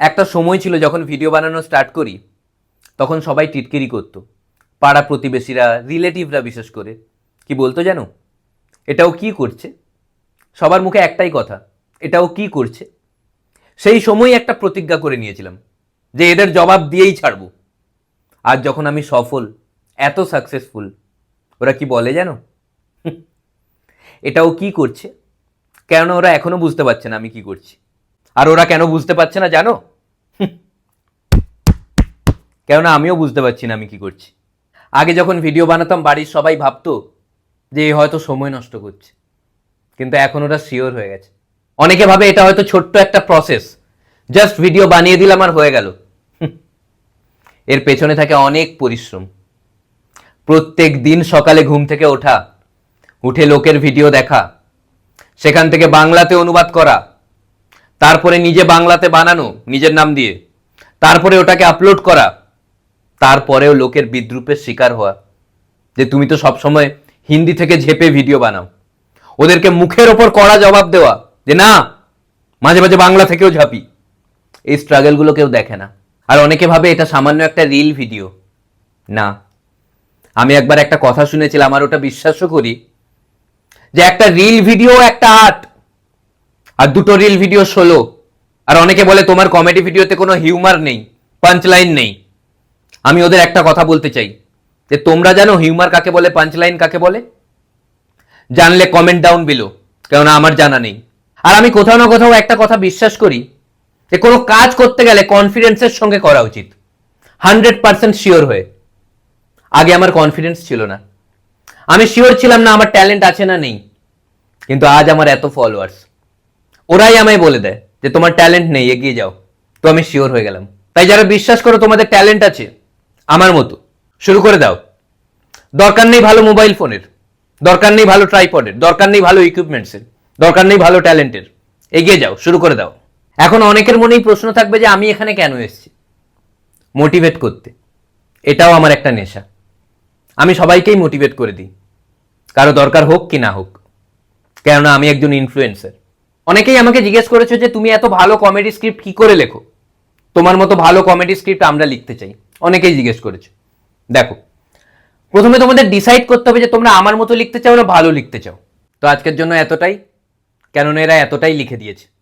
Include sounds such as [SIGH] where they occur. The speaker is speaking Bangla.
একটা সময় ছিল যখন ভিডিও বানানো স্টার্ট করি, তখন সবাই টিটকিরি করতো। পাড়া প্রতিবেশীরা রিলেটিভরা বিশেষ করে। কি বলতো জানো? এটাও কি করছে? সবার মুখে একটাই কথা, এটাও কি করছে? সেই সময় একটা প্রতিজ্ঞা করে নিয়েছিলাম যে এদের জবাব দিয়েই ছাড়বো। আর যখন আমি সফল, এত সাকসেসফুল ওরা কি বলে জানো? এটাও কি করছে? কেন ওরা এখনও বুঝতে পারছে না আমি কি করছি? আর ওরা কেন বুঝতে পারছে না জানো? কেননা আমিও বুঝতে পারছি না আমি কি করছি। আগে যখন ভিডিও বানাতাম, বাড়ির সবাই ভাবতো যে হয়তো সময় নষ্ট করছে। কিন্তু এখন ওটা শিওর হয়ে গেছে। অনেকে ভাবে এটা হয়তো ছোট্ট একটা প্রসেস জাস্ট ভিডিও বানিয়ে দিলাম আর হয়ে গেল। [LAUGHS] এর পেছনে থাকে অনেক পরিশ্রম। প্রত্যেক দিন সকালে ঘুম থেকে ওঠা, উঠে লোকের ভিডিও দেখা, সেখান থেকে বাংলাতে অনুবাদ করা তারপরে নিজে বাংলাতে বানানো, নিজের নাম দিয়ে। তারপরে ওটাকে আপলোড করা। তারপরেও লোকের বিদ্রুপের শিকার হওয়া। যে তুমি তো সবসময় হিন্দি থেকে ঝেপে ভিডিও বানাও। ওদেরকে মুখের ওপর কড়া জবাব দেওয়া। যে না, মাঝে মাঝে বাংলা থেকেও ঝাঁপি। এই স্ট্রাগলগুলো কেউ দেখে না। আর অনেকে ভাবে এটা সামান্য একটা রিল ভিডিও না। আমি একবার একটা কথা শুনেছিলাম আর ওটা বিশ্বাসও করি। যে একটা রিল ভিডিও একটা আর্ট আর দুটো রিল ভিডিও ষোলো। আর অনেকে বলে তোমার কমেডি ভিডিওতে কোনো হিউমার নেই পাঞ্চ লাইন নেই। আমি ওদের একটা কথা বলতে চাই, যে তোমরা জানো হিউমার কাকে বলে পাঞ্চ লাইন কাকে বলে? জানলে কমেন্ট ডাউন বিলো কেননা আমার জানা নেই। আর আমি কোথাও না কোথাও একটা কথা বিশ্বাস করি, যে কোনো কাজ করতে গেলে কনফিডেন্সের সঙ্গে করা উচিত। হান্ড্রেড পার্সেন্ট শিওর হয়ে। আগে আমার কনফিডেন্স ছিল না। আমি শিওর ছিলাম না আমার ট্যালেন্ট আছে না নেই। কিন্তু আজ আমার এত ফলোয়ার্স ওরাই আমায় বলে দেয় যে তোমার ট্যালেন্ট নেই, এগিয়ে যাও। তো আমি শিওর হয়ে গেলাম। তাই যারা বিশ্বাস করো তোমাদের ট্যালেন্ট আছে, আমার মতো, শুরু করে দাও। দরকার নেই ভালো মোবাইল ফোনের দরকার নেই ভালো ট্রাইপডের দরকার নেই ভালো ইকুইপমেন্টসের দরকার নেই ভালো ট্যালেন্টের এগিয়ে যাও, শুরু করে দাও। এখন অনেকের মনেই প্রশ্ন থাকবে যে আমি এখানে কেন এসেছি? মোটিভেট করতে। এটাও আমার একটা নেশা। আমি সবাইকেই মোটিভেট করে দিই। কারও দরকার হোক কি না হোক। কেননা আমি একজন ইনফ্লুয়েন্সার অনেকেই আমাকে জিজ্ঞেস করেছে যে তুমি এত ভালো কমেডি স্ক্রিপ্ট কি করে লেখো? তোমার মতো ভালো কমেডি স্ক্রিপ্ট আমরা লিখতে চাই। অনেকেই জিজ্ঞেস করেছে। দেখো, প্রথমে তোমাদের ডিসাইড করতে হবে যে তোমরা আমার মতো লিখতে চাও না ভালো লিখতে চাও। তো আজকের জন্য এতটাই। কেননা এরা এতটাই লিখে দিয়েছে।